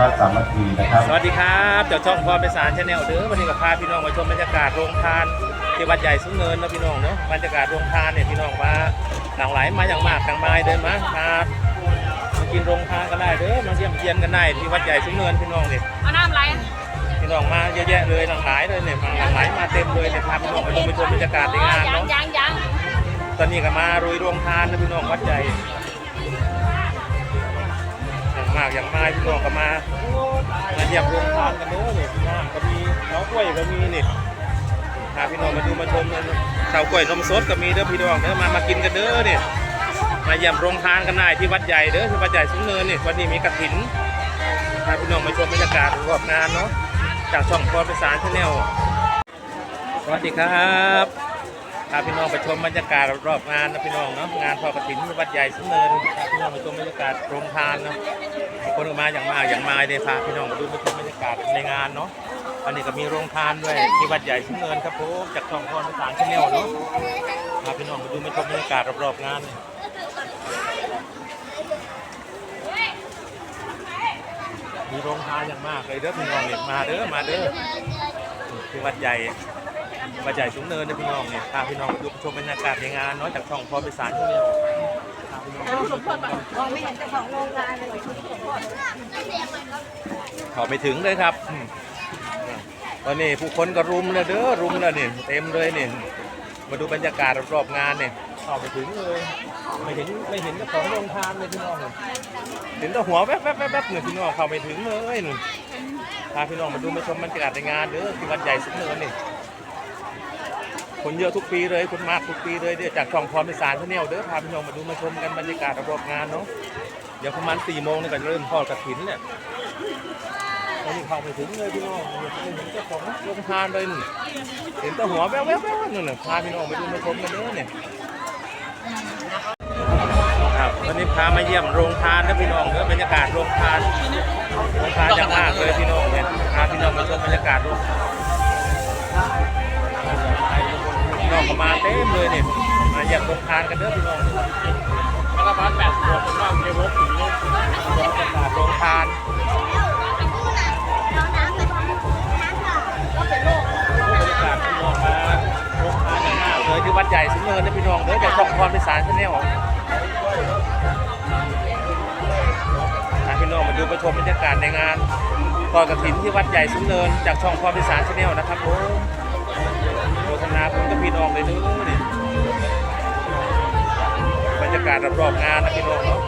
รักสามัคคีนะครับ สวัสดีครับเจ้าช่องพรเป็นสารชาแนลเด้อวันนี้ก็พาพี่น้องมาชมบรรยากาศโรงทานที่วัดใหญ่สุนเนินนะพี่น้องเนาะบรรยากาศโรงทานเนี่ยพี่น้องมาหลั่งไหลมาอย่างมากทางไม้เดินมาครับมากินโรงทานกันได้เด้อมาเยี่ยมเยียนกันได้ที่วัดใหญ่สุนเนินพี่น้องเนี่ยเอาน้ำไรพี่น้องมาเยอะแยะเลยหลั่งไหลเลยเนี่ยมาหลั่งไหลมาเต็มเลยเนี่ยพาพี่น้องมาชมไปชมบรรยากาศในงานยังเนาะยังยังตอนนี้ก็มารุยโรงทานนะพี่น้องวัดใหญ่อย่าง มากอย่างมากพี่น้องก็มามาเยี่ยมโรงทานกันเด้อเนี่ยน้ำก็มีน้องกล้วยก็มีนี่พาพี่น้องมาดูมาชมนชาวกล้วยนมสดก็มีเด้อพี่น้องเด้อมามากินกันเด้อเนี่ยมาเยี่ยมโรงทานกันได้ที่วัดใหญ่เด้อที่วัดใหญ่สุนเนินนี่วันนี้มีกระถินพาพี่น้องมาชมบรรยากาศรอบงานเนาะจากช่องพรประสานชาแนลสวัสดีครับพาพี่น้องไปชมบรรยากาศรอบงานนะพี่น้องเนาะงานทอดกระถินวัดใหญ่สุนเนินพาพี่น้องไปชมบรรยากาศโรงทานเนาะ คนออกมาอย่างมากอย่างมายเนี่ยพาพี่น้องมาดูมาชมบรรยากาศในงานเนาะอันนี้ก็มีโรงทานด้วยที่วัดใหญ่สุนเนินครับผมจากช่องพรประสานชาแนลเนาะพาพี่น้องมาดูมาชมบรรยากาศรอบๆงานมีโรงทานอย่างมากเลยเด้อพี่น้องเนี่ยมาเด้อมาเด้อที่วัดใหญ่วัดใหญ่สูงเนินนะพี่น้องเนี่ยพาพี่น้องมาดูชมบรรยากาศในงานเนาะจากช่องพอไปสารที่นี่พาพี่น้องมาดูชมกันมองไม่ เห็นเจ้าของโรงงานเลยขอไปถึงเลยครับอืมตอนนี้ผู้คนก็รุมเลยเด้อรุมแล้วเนี่ยเต็มเลยเนี่ยมาดูบรรยากาศรอบๆงานเนี่ยเข้าไปถึงเลย ไม่เห็นไม่เห็นเจ้าของโรงทานเลยพี่น้องเนี่ยเห็นแต่หัวแวบๆๆๆเนี่ยพี่น้องเข้าไปถึงเลยนู่นพาพี่น้องมาดูมาชมบรรยากาศในงานเด้อที่วัดใหญ่สูงเนินนี่ คนเยอะทุกปีเลยคนมากทุกปีเลยเดี๋ยวจากช่องพรพิสารชาแนลเด้อพาพี่น้องมาดูมาชมกันบรรยากาศรอบงานเนาะเดี๋ยวประมาณสี่โมงนี่ก็เริ่มทอดกระถินเนี่ยตอนนี้เข้าไปถึงเลยพี่น้องไม่เห็นเจ้าของโรงทานเลยนี่เห็นแต่หัวแวบๆๆนั่นน่ะพาพี่น้องมาดูมาชมกันเด้อเนี่ยครับตอนนี้พามาเยี่ยมโรงทานนะพี่น้องเด้อบรรยากาศโรงทานโรงทานอย่างมากเลยพี่น้องเนี่ยพาพี่น้องมาชมบรรยากาศโรงพี่น้ น้องก็มาเต็มเลยเนี่ยมาอยากลงทานกันเด้อพี่น้องแล้วก็บ้านแปดตัวเป็นบ้านเยาวถึงลงลงทานบากาศพี่น้องมาลงทานเลยที่วัดใหญ่สุนเนินนะพี่น้องเด้อจากช่องพรไปสารชาแนลพาพี่น้องมาดูมาชมบรรยากาศในงานทอดกระถินที่วัดใหญ่สุนเนินจากช่องพรไปสารชาแนลนะครับผม โฆษณาผมก็พี่น้องเลยเด้อนี่บรรยากาศรอบๆงานนะพี่น้องเนาะ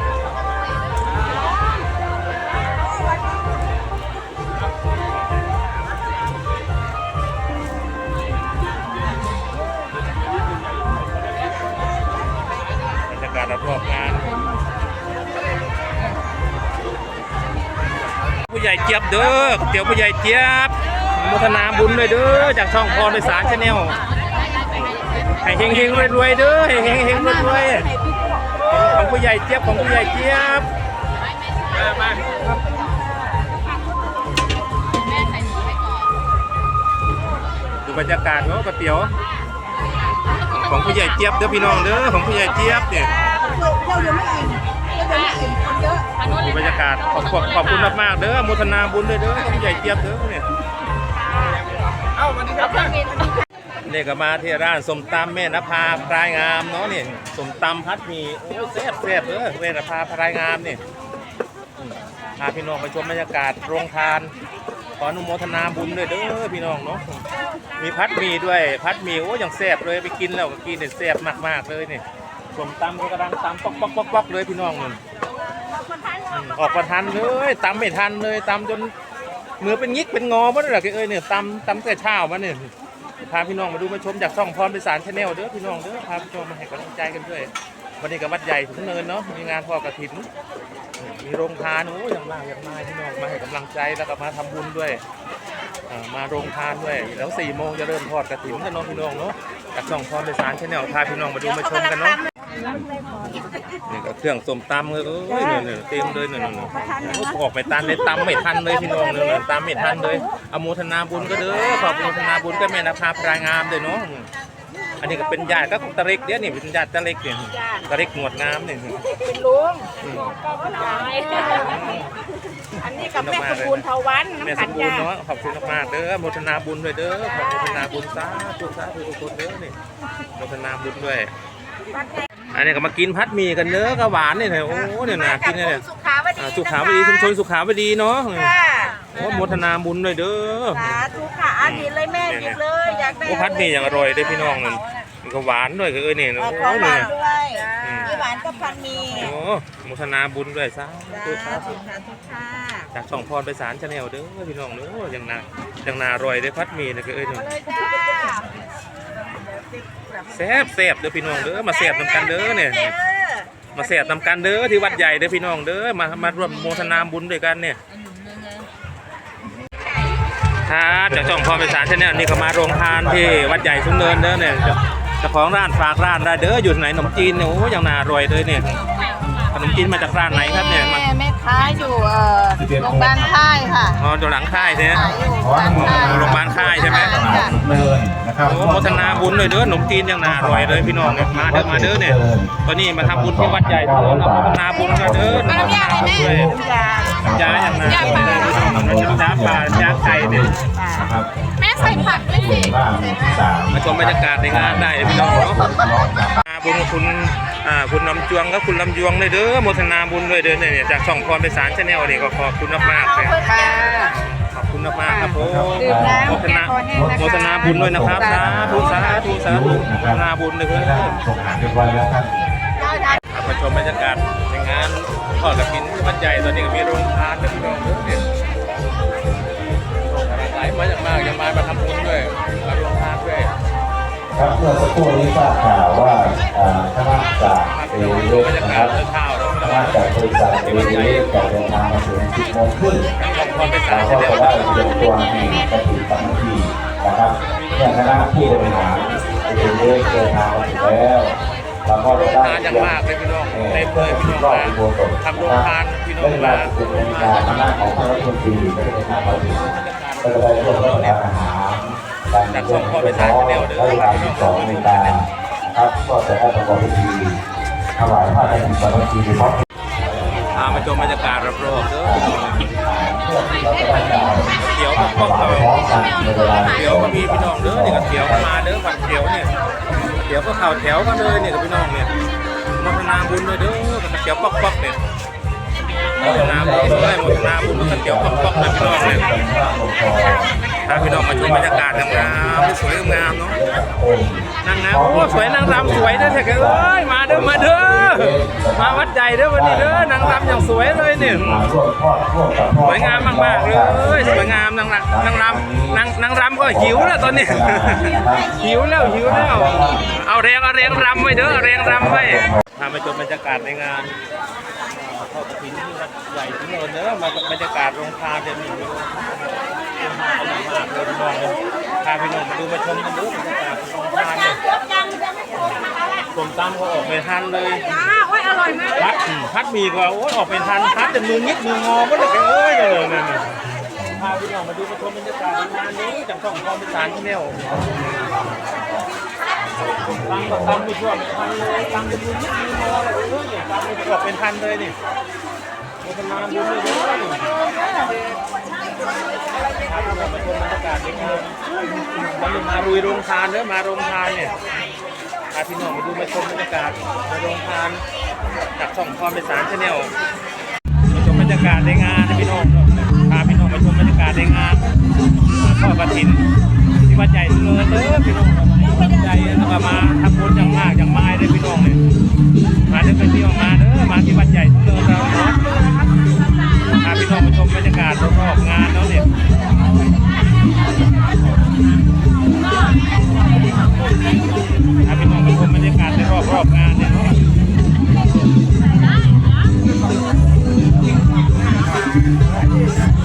บรรยากาศรอบๆงาน ผู้ใหญ่เจี๊ยบเด้อเตี๋ยวผู้ใหญ่เจี๊ยบ มุทนาบุญด้วยเด้อจากช่องพรโดยสารชาแนลให้เฮงเฮงรวยๆเด้อให้เฮงเฮงรวยๆของผู้ใหญ่เจี๊ยบของผู้ใหญ่เจี๊ยบมามาดูบรรยากาศเนาะก๋วยเตี๋ยว ของผู้ใหญ่เจี๊ยบเด้อพี่น้องเด้อของผู้ใหญ่เจี๊ยบเนี่ยดูบรรยากาศขอบขอบคุณมากๆเด้ออนุทนาบุญด้วยเด้อผู้ใหญ่เจี๊ยบเด้อเนี่ย นี่ก็มาที่ร้านสมตำแม่นภาพรายงามเนาะนี่สมตำพัดหมีโอ้แซ่บแซ่บเด้อแม่นภาพรายงามนี่พาพี่น้องไปชมบรรยากาศโรงทาน ขออนุโมทนาบุญด้วยเด้อพี่น้องเนาะมีพัดหมีด้วยพัดหมีโอ้ยังแซ่บเลยไปกินแล้วก็กินเนี่ยแซ่บมากๆเลยนี่สมตำก็กำลังตำป๊อกป๊อกป๊อกปอกเลยพี่น้องนึงอืมออกประทันเลยตำไม่ทันเลยตำจน มือเป็นงิกเป็นงอบ่ได้หรอกเอ้ยเนี่ยตำตำแต่เช้ามาเนี่ยพาพี่น้องมาดูมาชมจากช่องพรไปสารชาแนลเด้อพี่น้องเด้อพาพี่น้องมาให้กำลังใจกันด้วยวันนี้กับวัดใหญ่ถึงเนินเนาะมีงานทอดกระถิน มีโรงทานโอ้ยอย่างมากอย่างมากพี่น้องมาให้กำลังใจแล้วก็มาทำบุญด้วยมาโรงทานด้วยแล้วสี่โมงจะเริ่มทอดกระถินกันเนาะพี่น้องเนาะจากช่องพรไปสารชาแนลพาพี่น้องมาดูมาชมกันเนาะ นี่ก็เครื่องส้มตำเลยเอ้ยเนี่ยๆเต็มเลยเนี่ยๆออกไปตันเลยตำไม่ทันเลยพี่น้องเนี่ยๆตำไม่ทันเลยอนุโมทนาบุญก็เด้อขอบอนุโมทนาบุญก็แม่นภาพรายงามเลยเนาะอันนี้ก็เป็นญาติก็ของตะเล็กเดี๋ยวนี่เป็นญาติตะเล็กเนี่ยตะเล็กหนวดงามเนี่ยเป็นลุงก็ยายอันนี้กับแม่สมบูรณ์เทาวัน แม่น้ำสขัมนบูรยาณ์เนาะขอบคุณมากๆเด้อโมทนาบุญด้วยเด้อขอบคุณนาบุญสาธุสาธุทุกคนเด้อนี่โมทนาบุญด้วย อันนี้ก็มากินพัดหมี่กันเด้อก็หวานเนี่ยโอ้เนี่ยนะกินเนี่ยสุขาวดีอ่าสุขาวดีชุมชนสุขาวดีเนาะค่ะโอ้โมทนาบุญด้วยเด้อสาธุค่ะอันนี้เลยแม่หยิบเลยอยากได้โอ้พัดหมี่อย่างอร่อยเด้อพี่น้องนั่นมันก็หวานด้วยก็เอ้ยเนี่ยขอโอ้งหเนี่วายนด้วยมีหวานกับพันมีโอ้โมทนาบุญด้วยสาธุสาสาธุธุสาธุค่ะจากช่องพรไปสารชาแนลเด้อพี่น้องเด้ออย่างนาอย่างนาอร่อยเด้อพัดหมี่นะก็เอ้ยเนี่ยมาเลยจ้า แซ่บแซ่บเด้อพี่น้องเด้อมาแซ่บนำกันเด้อเนี่ยมาแซ่บนำกันเด้อที่วัดใหญ่เด้อพี่น้องเด้อมามาร่วมโมทนาบุญด้วยกันเนี่ยครับจากช่องพรไปสารชาแนลนี่ก็มาโรงทานที่วัดใหญ่สุนเนินเด้อเนี่ยเจ้าของร้านฝากร้านได้เด้ออยู่ที่ไหนขนมจีนเนี่ยโอ้อย่างนาอร่อยเลยเนี่ย ขนมจีนมาจากร้านไหนครับเนี่ยมาแม่แม่ค้าอยู่เอ่อโรงพยาบาลค่ายค่ะอ๋อตัวหลังค่ายใช่ไหมขายอยู่โรงพยาบาลค่ายโรงพยาบาลค่ายใช่ไหมค่ะเดินนะครับโอ้โมทนาบุญเลยเด้อขนมจีนอย่างนาอร่อยเลยพี่น้องเนี่ยมาเด้อมาเด้อเนี่ยตอนนี้มาทำบุญที่วัดใหญ่ทุกคนเราโมทนาบุญกันเด้อน้ำยาอะไรแม่ด้วยน้ำยายาอย่างนาอร่อยเลยพี่น้องมันจะน้ำปลาย่างไก่เนี่ยนะครับแม่ใส่ผักด้วยสิบ้านสามมาชมบรรยากาศในงานได้เลยพี่น้องเนาะมา บุญคุณอ่าคุณลำจวงก็คุณลำยวงเลยเด้อโมทนาบุญด้วยเด้อเนี่ยจากช่องพรไปสารชาแนลเนี่ยก็ขอบคุณมากๆเลยค่ะขอบคุณมากๆครับผมดื่มน้ำโมทนาแก้คอแห้งนะคะโมทนาบุญด้วยนะครับสาธุสาธุสาธุโมทนาบุญเลยเด้อส่งอาหารเรียบร้อยแล้วท่านครับมาชมบรรยากาศในงานทอดกระถินที่วัดใหญ่ตอนนี้ก็มีโรงทานนะพี่น้องเด้อเนี่ยหลายมาจากมากยังมามาทำบุญด้วยมาโรงทานด้วย ครับเมื่อสักครู่นี้ทราบข่าวว่าอ่าคณะจากเอเวบรรนะครับเมื่อเช้าแล้วคณะจากบริษัทเอเวจะเดินทางมาถึง10โมงครึ่งของพรไปสาเราก็จะได้รวมตัวในกระถิ่นสามัคคีนะครับเนี่ยคณะผู้บริหารเอเวเดินทางมาถึงแล้วเราก็จะได้ทานอย่างมากเลยพี่น้องเต็มเลยพี่น้องมาทำโรงทานพี่น้องมาลาสิบนกาคณะของท่านรัฐมนตรีก็จะเดินทางมาถึงก็จะได้ร่วมรับประทานอาหาร จาการเพื่อนเพื่อนน้องและเวลา12นาฬิกาครับก็จะได้ประกอบพิธีถวายผ้าไตรจีวรทีพร้อมพามาชมบรรยากาศรอบๆเด้อเตี๋ยวก็ถป้องวายเราพร้อมกันในเวลาเดี๋ยวก็มีพี่น้องเด้อเนี่ก็เดี๋ยวมาเด้อผัดเดี๋ยวเนี่ยเดี๋ยวก็เข่าแถวก็เลยเนี่ยกับพี่น้องเนี่ยโมทนาบุญด้วยเด้อกันเดี๋ยวป๊อกๆเนี่ยโมทนาบุญด้วยโมทนาบุญกันเดี๋ยวป๊อกๆนะพี่น้องเนี่ย พาพี่น้องมาชมบรรยากาศงามๆสวยงามเนาะนางงามโอ้สวยนางรำสวยนะเด้อแท้ๆเอ้ยมาเด้อมาเด้อมาวัดใหญ่เด้อวันนี้เด้อนางรำอย่างสวยเลยเนี่ยสวยงามมากๆเลยสวยงามนางรำนางรำนางนางรำก็หิวแล้วตอนนี้ หิวแล้วหิวแล้วเอาแรงเอาแรงรำไว้เด้อเอาแรงรำไว้พามาชมบรรยากาศในงานทอดกระถิ่นที่วัดใหญ่ที่โนนเด้อมาบรรยากาศโรงทานจะมี พาพี่น้องมาดูมาชมกันดูบรรยากาศโรงทานเนี่ยส้มตำเขาออกไปทันเลย จ้าโอ้ยอร่อยมากพัดอืมพัดมีก็โอ้ยออกเป็นทันพัดจะมือนิดมืองอก็เลยแกเอ้ยเลยนั่นน่ะพาพี่น้องมาดูมาชมบรรยากาศในงานนี้จากช่องคอมพิสานที่แนวตั้งก็ตั้งไม่ทั่วเป็นพันเลยตั้งเป็นมือนิดมืองอเลยเอ้ยตั้งไม่ออกเป็นพันเลยนี่โฆษณาบุญเลยเด้อนี่พาน้องมาชมบรรยากาศในงานมันมารุยโรงทานเด้อมาโรงทานเนี่ยพาพี่น้องมาดูมาชมบรรยากาศในโรงทานจากช่องคอมเป็นสารชาแนลมาชมบรรยากาศในงานนะพี่น้องพาพี่น้องมาชมบรรยากาศในงานทอดกระถินที่วัดใหญ่เงินเด้อพี่น้องวัดใหญ่แล้วก็มาทำบุญอย่างมากอย่างมายเลยพี่น้องเลย Deus.